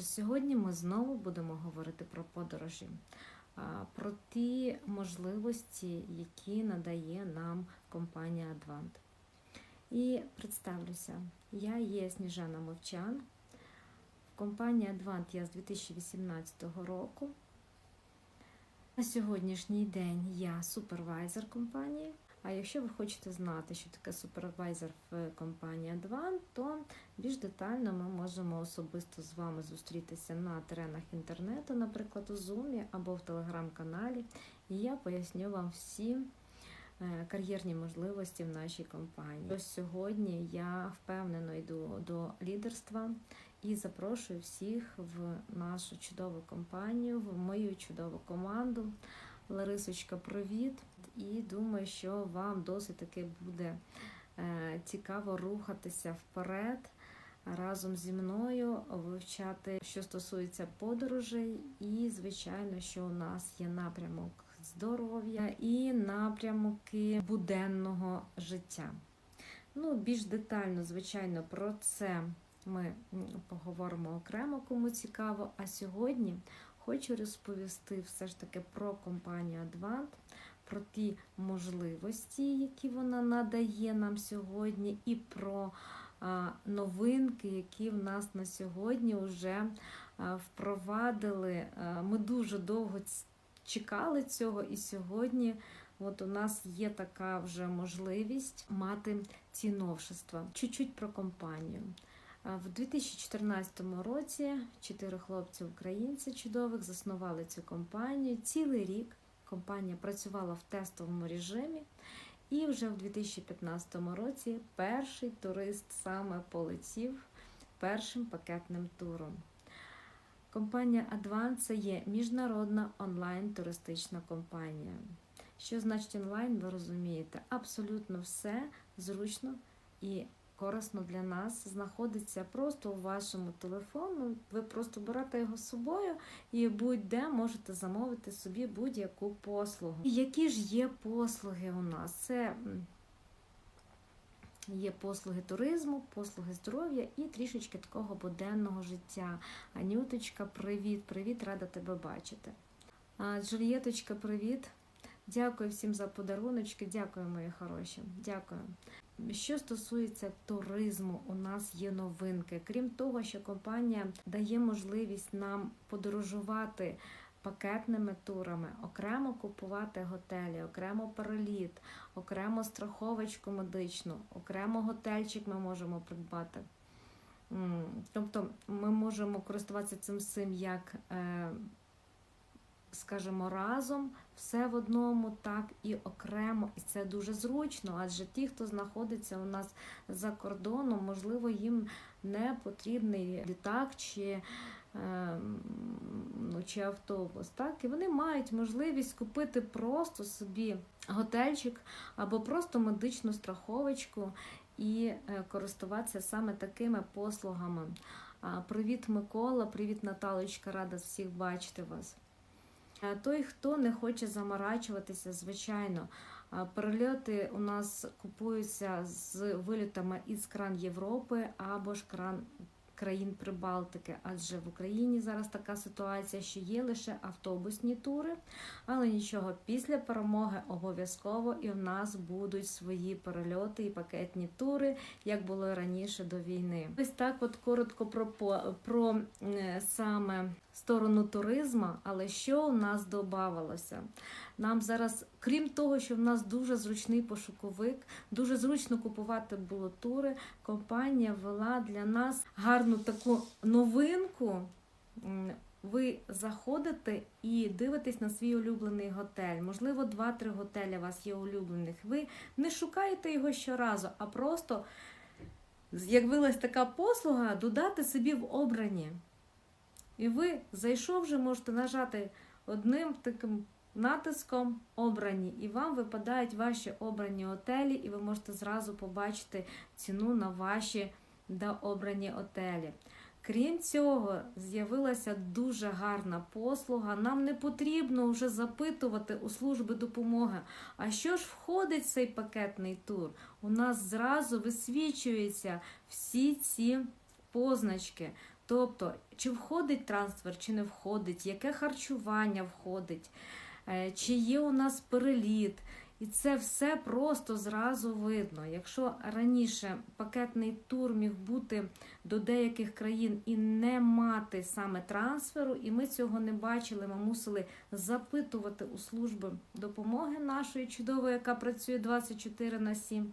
Сьогодні ми знову будемо говорити про подорожі, про ті можливості, які надає нам компанія Advant. І представлюся, я є Сніжана Мовчан. В компанії Advant я з 2018 року. На сьогоднішній день я супервайзер компанії. А якщо ви хочете знати, що таке супервайзер в компанії Advant, то більш детально ми можемо особисто з вами зустрітися на теренах інтернету, наприклад, у Zoom або в телеграм-каналі, і я поясню вам всі е, кар'єрні можливості в нашій компанії. Ось сьогодні я впевнено йду до лідерства і запрошую всіх в нашу чудову компанію, в мою чудову команду. Ларисочка, привіт! І думаю, що вам досить таки буде е, цікаво рухатися вперед разом зі мною, вивчати, що стосується подорожей, і, звичайно, що у нас є напрямок здоров'я і напрямки буденного життя. Ну, більш детально, звичайно, про це ми поговоримо окремо, кому цікаво. А сьогодні хочу розповісти все ж таки про компанію Advant, про ті можливості, які вона надає нам сьогодні, і про новинки, які в нас на сьогодні вже впровадили. Ми дуже довго чекали цього, і сьогодні от у нас є така вже можливість мати ці новшества. Чуть-чуть про компанію. В 2014 році чотири хлопці-українці чудових заснували цю компанію. Цілий рік компанія працювала в тестовому режимі, і вже в 2015 році перший турист саме полетів першим пакетним туром. Компанія Advance це є міжнародна онлайн-туристична компанія. Що значить онлайн, ви розумієте? Абсолютно все зручно і корисно для нас знаходиться просто у вашому телефону. Ви просто берете його з собою і будь-де можете замовити собі будь-яку послугу. І які ж є послуги у нас? Це Є послуги туризму, послуги здоров'я і трішечки такого буденного життя. Анюточка, привіт, привіт, рада тебе бачити. Джульєточка, привіт. Дякую всім за подаруночки. Дякую, мої хороші. Дякую. Що стосується туризму, у нас є новинки. Крім того, що компанія дає можливість нам подорожувати пакетними турами, окремо купувати готелі, окремо переліт, окремо страховочку медичну, окремо готельчик ми можемо придбати. Тобто ми можемо користуватися цим як, е, скажімо, разом, все в одному, так і окремо. І це дуже зручно, адже ті, хто знаходиться у нас за кордоном, можливо, їм не потрібний літак чи ну, чи автобус. Так? І вони мають можливість купити просто собі готельчик або просто медичну страховочку і е, користуватися саме такими послугами. Привіт, Микола, привіт, Наталочка, рада всіх бачити вас. Той, хто не хоче заморачуватися, звичайно, перельоти у нас купуються з вилітами із кран Європи або ж кран країн Прибалтики, адже в Україні зараз така ситуація, що є лише автобусні тури, але нічого, після перемоги обов'язково і в нас будуть свої перельоти і пакетні тури, як було раніше до війни. Ось так, от коротко про, про е, саме сторону туризму, але що у нас додавалося? Нам зараз, крім того, що в нас дуже зручний пошуковик, дуже зручно купувати було тури, компанія ввела для нас гарну таку новинку. Ви заходите і дивитесь на свій улюблений готель. Можливо, два-три готелі у вас є улюблених. Ви не шукаєте його щоразу, а просто з'явилась така послуга додати собі в обрані. І ви, зайшовши, можете нажати одним таким натиском обрані, і вам випадають ваші обрані отелі, і ви можете зразу побачити ціну на ваші да, обрані отелі. Крім цього, з'явилася дуже гарна послуга. Нам не потрібно вже запитувати у служби допомоги. А що ж входить в цей пакетний тур? У нас зразу висвічуються всі ці позначки. Тобто, чи входить трансфер, чи не входить, яке харчування входить, е, чи є у нас переліт. І це все просто зразу видно. Якщо раніше пакетний тур міг бути до деяких країн і не мати саме трансферу, і ми цього не бачили, ми мусили запитувати у служби допомоги нашої чудової, яка працює 24 на 7,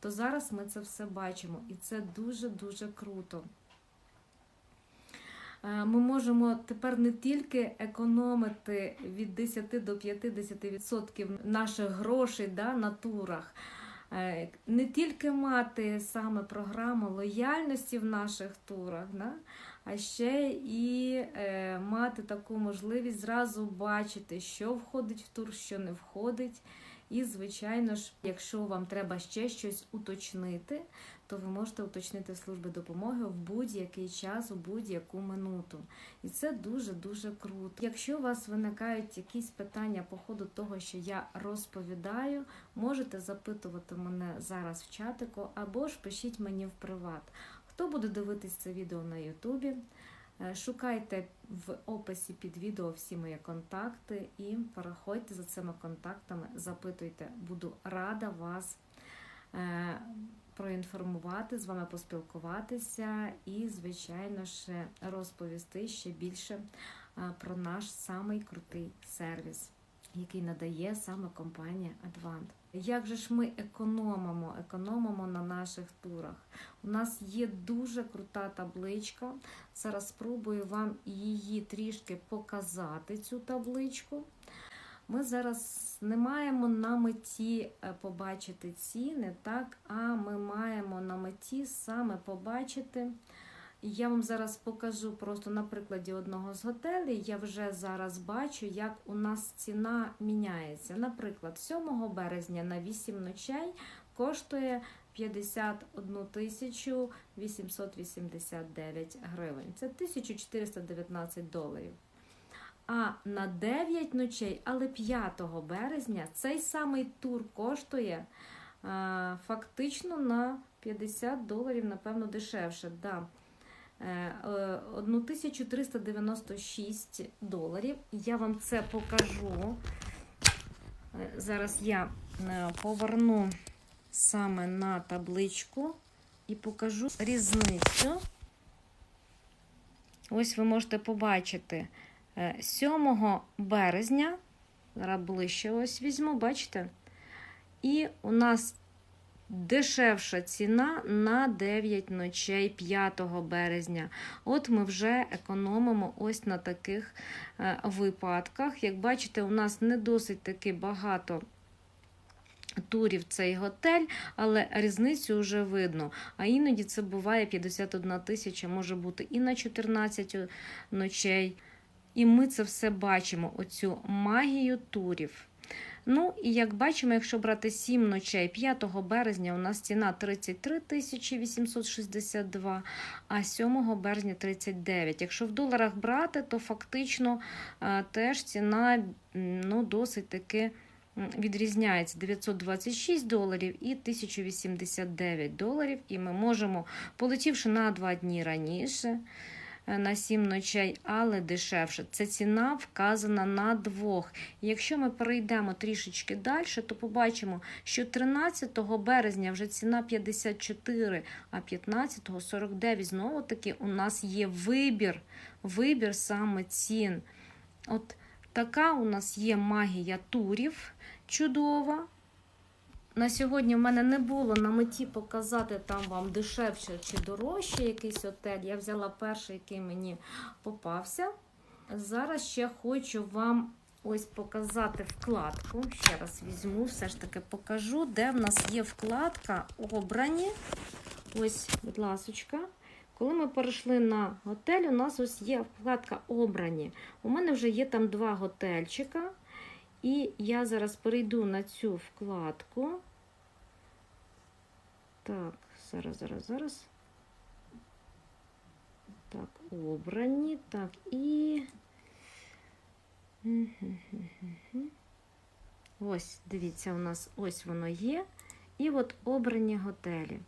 то зараз ми це все бачимо. І це дуже-дуже круто. Е, Ми можемо тепер не тільки економити від 10 до 50% наших грошей да, на турах, е, не тільки мати саме програму лояльності в наших турах, да, а ще і е, мати таку можливість зразу бачити, що входить в тур, що не входить. І, звичайно ж, якщо вам треба ще щось уточнити, то ви можете уточнити служби допомоги в будь-який час, у будь-яку минуту. І це дуже-дуже круто. Якщо у вас виникають якісь питання по ходу того, що я розповідаю, можете запитувати мене зараз в чатику або ж пишіть мені в приват. Хто буде дивитись це відео на Ютубі? Е, Шукайте в описі під відео всі мої контакти і переходьте за цими контактами, запитуйте. Буду рада вас е, проінформувати, з вами поспілкуватися і, звичайно ж, розповісти ще більше е, про наш самий крутий сервіс, який надає саме компанія Advant. Як же ж ми економимо, економимо на наших турах? У нас є дуже крута табличка. Зараз спробую вам її трішки показати, цю табличку. Ми зараз не маємо на меті е, побачити ціни, так, а ми маємо на меті саме побачити. Я вам зараз покажу просто на прикладі одного з готелей. Я вже зараз бачу, як у нас ціна міняється. Наприклад, 7 березня на 8 ночей коштує 51 тисячу 889 гривень. Це 1419 доларів. А на 9 ночей, але 5 березня, цей самий тур коштує а, фактично на 50 доларів, напевно, дешевше. Да. Е, е, 1396 доларів. Я вам це покажу. Е, Зараз я е, поверну саме на табличку і покажу різницю. Ось ви можете побачити. Е, 7 березня, зараз ближче ось візьму, бачите? І у нас дешевша ціна на 9 ночей 5 березня. От ми вже економимо ось на таких е, випадках. Як бачите, у нас не досить таки багато. Турів цей готель, але різницю вже видно. А іноді це буває 51 тисяча, може бути і на 14 ночей. І ми це все бачимо, оцю магію турів. Ну, і як бачимо, якщо брати 7 ночей 5 березня, у нас ціна 33 тисячі 862, а 7 березня 39. Якщо в доларах брати, то фактично теж ціна ну, досить таки відрізняється 926 доларів і 1089 доларів. І ми можемо, полетівши на 2 дні раніше, на 7 ночей, але дешевше. Це ціна вказана на двох. Якщо ми перейдемо трішечки далі, то побачимо, що 13 березня вже ціна 54, а 15 49. Знову таки у нас є вибір, вибір саме цін. От така у нас є магія турів чудова. На сьогодні в мене не було на меті показати там вам дешевше чи дорожче якийсь отель. Я взяла перший, який мені попався. Зараз ще хочу вам ось показати вкладку. Ще раз візьму, все ж таки покажу, де в нас є вкладка обрані. Ось, будь ласочка. Коли ми перейшли на готель, у нас ось є вкладка обрані. У мене вже є там два готельчика. І я зараз перейду на цю вкладку. Так, зараз, зараз, зараз. Так, обрані. Так, і. Ось, дивіться, у нас ось воно є. І от обрані готелі.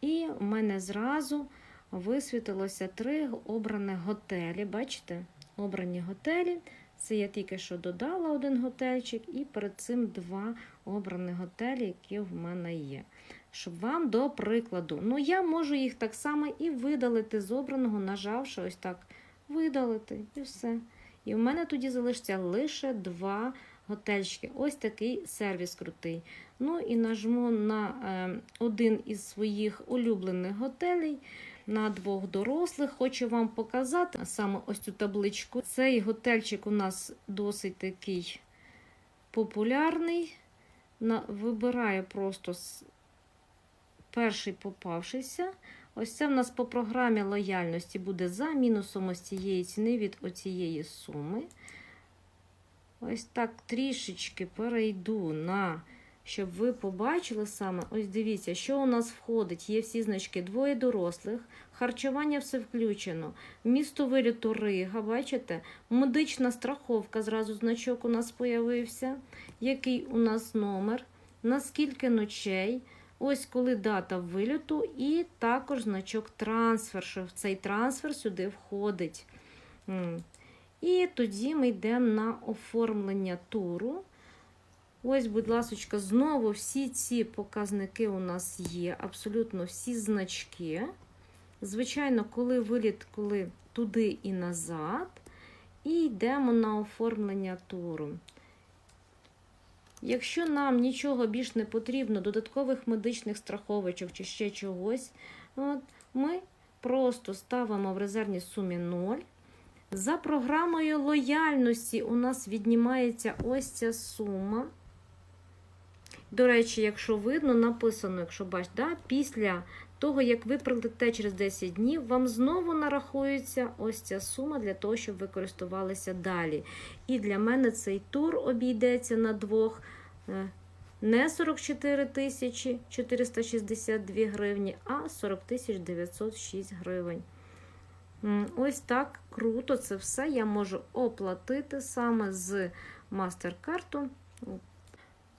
І у мене зразу висвітилося три обраних готелі. Бачите? Обрані готелі. Це я тільки що додала один готельчик, і перед цим два обрані готелі, які в мене є. Щоб вам до прикладу, ну я можу їх так само і видалити з обраного, нажавши ось так видалити, і все. І в мене тоді залишиться лише два готельчики. Ось такий сервіс крутий. Ну і нажму на е, один із своїх улюблених готелей. На двох дорослих хочу вам показати саме ось цю табличку. Цей готельчик у нас досить такий популярний. На, Вибираю просто перший попавшийся. Ось це в нас по програмі лояльності буде за мінусом ось цієї ціни від оцієї суми. Ось так трішечки перейду на, щоб ви побачили саме, ось дивіться, що у нас входить. Є всі значки, двоє дорослих, харчування все включено, місто виліту Рига, бачите? Медична страховка, зразу значок у нас появився. Який у нас номер, на скільки ночей. Ось коли дата виліту, і також значок трансфер, що цей трансфер сюди входить. І тоді ми йдемо на оформлення туру. Ось, будь ласка, знову всі ці показники у нас є, абсолютно всі значки. Звичайно, коли виліт, коли туди і назад. І йдемо на оформлення туру. Якщо нам нічого більш не потрібно, додаткових медичних страховочок чи ще чогось, от, ми просто ставимо в резервній сумі 0. За програмою лояльності у нас віднімається ось ця сума. До речі, якщо видно, написано, якщо бачите, да, після того, як ви прилетите через 10 днів, вам знову нарахується ось ця сума для того, щоб ви користувалися далі. І для мене цей тур обійдеться на двох. е, Не 44 тисячі 462 гривні, а 40 тисяч 906 гривень. Ось так круто це все я можу оплатити саме з MasterCard.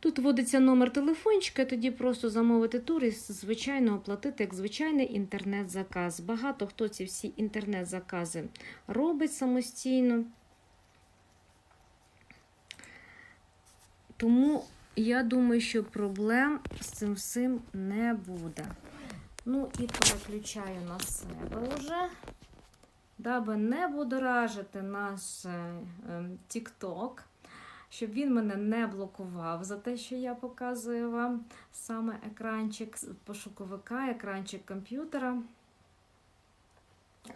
Тут вводиться номер телефончика, тоді просто замовити тур і звичайно оплатити як звичайний інтернет-заказ. Багато хто ці всі інтернет-закази робить самостійно. Тому я думаю, що проблем з цим всім не буде. Ну і переключаю на себе вже, даби не будоражити наш е, TikTok, щоб він мене не блокував за те, що я показую вам саме екранчик пошуковика, екранчик комп'ютера.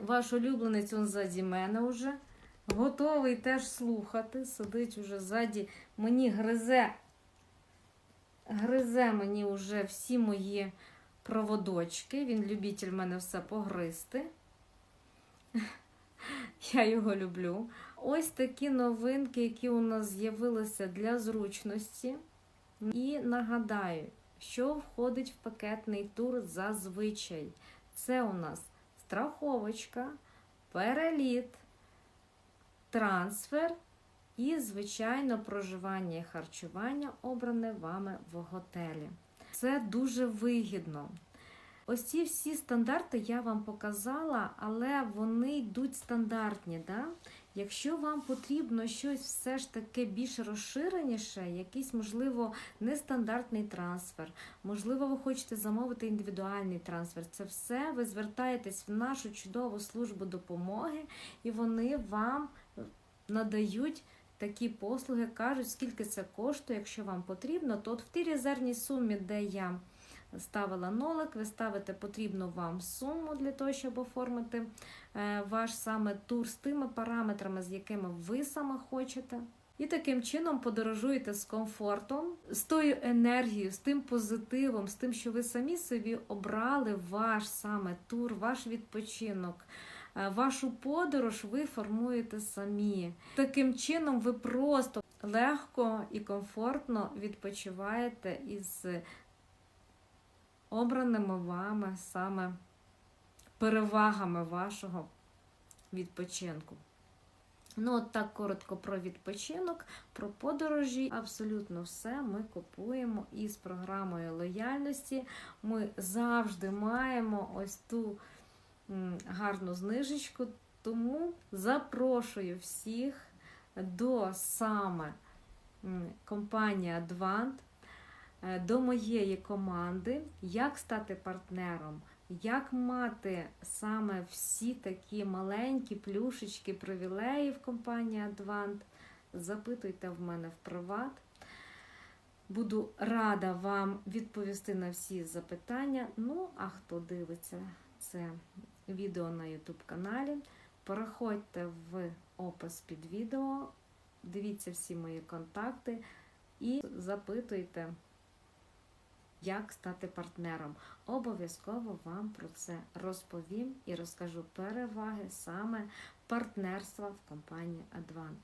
Ваш улюбленець он ззаді мене вже. Готовий теж слухати. Сидить уже ззаді, мені гризе, гризе мені вже всі мої проводочки. Він любитель мене все погризти. Я його люблю. Ось такі новинки, які у нас з'явилися для зручності. І нагадаю, що входить в пакетний тур зазвичай. Це у нас страховочка, переліт, трансфер і, звичайно, проживання і харчування обране вами в готелі. Це дуже вигідно. Ось ці всі стандарти я вам показала, але вони йдуть стандартні. Да? Якщо вам потрібно щось все ж таки більш розширеніше, якийсь, можливо, нестандартний трансфер, можливо, ви хочете замовити індивідуальний трансфер, це все ви звертаєтесь в нашу чудову службу допомоги, і вони вам надають такі послуги, кажуть, скільки це коштує, якщо вам потрібно, то от в тій резервній сумі, де я ставила нолик, ви ставите потрібну вам суму для того, щоб оформити е, ваш саме тур з тими параметрами, з якими ви саме хочете. І таким чином подорожуєте з комфортом, з тою енергією, з тим позитивом, з тим, що ви самі собі обрали ваш саме тур, ваш відпочинок. Е, Вашу подорож ви формуєте самі. Таким чином, ви просто легко і комфортно відпочиваєте із обраними вами саме перевагами вашого відпочинку. Ну, от так коротко про відпочинок, про подорожі. Абсолютно все ми купуємо із програмою лояльності. Ми завжди маємо ось ту гарну знижечку. Тому запрошую всіх до саме компанії Advant, до моєї команди, як стати партнером, як мати саме всі такі маленькі плюшечки, привілеї в компанії Advant. Запитуйте в мене в приват. Буду рада вам відповісти на всі запитання. Ну, а хто дивиться це відео на YouTube каналі, переходьте в опис під відео, дивіться всі мої контакти і запитуйте, як стати партнером. Обов'язково вам про це розповім і розкажу переваги саме партнерства в компанії Advant.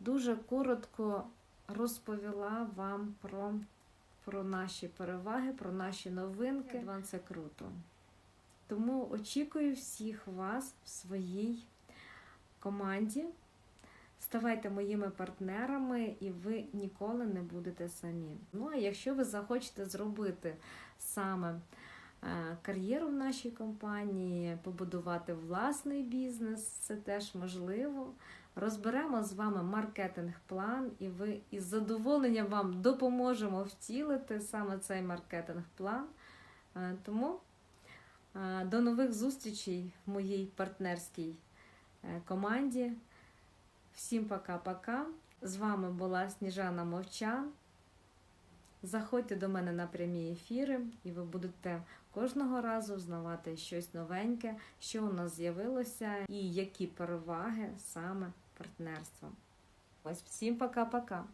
Дуже коротко розповіла вам про, про наші переваги, про наші новинки. Advant це круто. Тому очікую всіх вас в своїй команді. Ставайте моїми партнерами, і ви ніколи не будете самі. Ну а якщо ви захочете зробити саме е, кар'єру в нашій компанії, побудувати власний бізнес, це теж можливо. Розберемо з вами маркетинг-план, і ви із задоволенням вам допоможемо втілити саме цей маркетинг-план. Е, Тому е, до нових зустрічей в моїй партнерській команді. Всім пока-пока. З вами була Сніжана Мовчан. Заходьте до мене на прямі ефіри, і ви будете кожного разу знавати щось новеньке, що у нас з'явилося, і які переваги саме партнерства. Ось всім пока-пока.